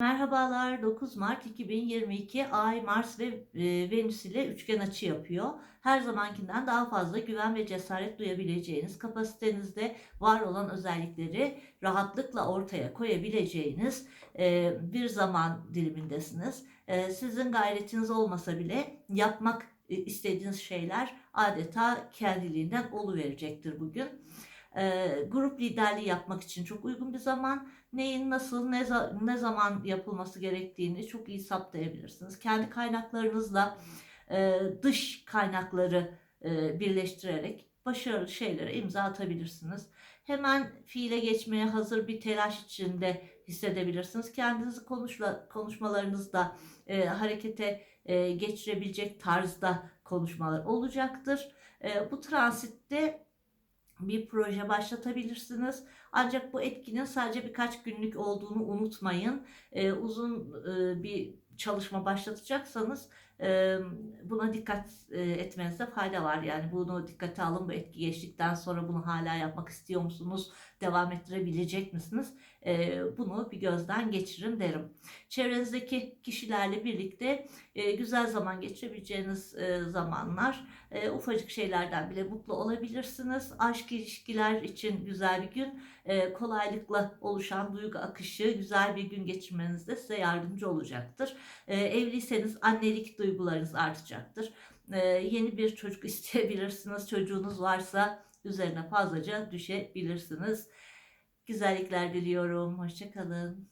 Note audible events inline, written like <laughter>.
Merhabalar 9 Mart 2022 Ay, Mars ve e, Venüs ile üçgen açı yapıyor. Her zamankinden daha fazla güven ve cesaret duyabileceğiniz, kapasitenizde var olan özellikleri rahatlıkla ortaya koyabileceğiniz e, bir zaman dilimindesiniz. E, Sizin gayretiniz olmasa bile yapmak istediğiniz şeyler adeta kendiliğinden oluverecektir bugün. E, Grup liderliği yapmak için çok uygun bir zaman neyin nasıl ne, za- ne zaman yapılması gerektiğini çok iyi saptayabilirsiniz. Kendi kaynaklarınızla e, dış kaynakları e, birleştirerek başarılı şeylere imza atabilirsiniz. Hemen fiile geçmeye hazır bir telaş içinde hissedebilirsiniz. Kendinizi konuşla, konuşmalarınızda e, harekete e, geçirebilecek tarzda konuşmalar olacaktır. E, bu transitte bir proje başlatabilirsiniz. Ancak bu etkinin sadece birkaç günlük olduğunu unutmayın. Ee, uzun e, bir çalışma başlatacaksanız buna dikkat etmenizde fayda var. Yani bunu dikkate alın. Bu etki geçtikten sonra bunu hala yapmak istiyor musunuz? Devam ettirebilecek misiniz? Bunu bir gözden geçirin derim. Çevrenizdeki kişilerle birlikte güzel zaman geçirebileceğiniz zamanlar. Ufacık şeylerden bile mutlu olabilirsiniz. Aşk ilişkiler için güzel bir gün. Kolaylıkla oluşan duygu akışı güzel bir gün geçirmenizde size yardımcı olacaktır. Evliyseniz annelik duygularınız artacaktır. E, yeni bir çocuk <laughs> isteyebilirsiniz. Çocuğunuz varsa üzerine fazlaca düşebilirsiniz. Güzellikler diliyorum. Hoşçakalın.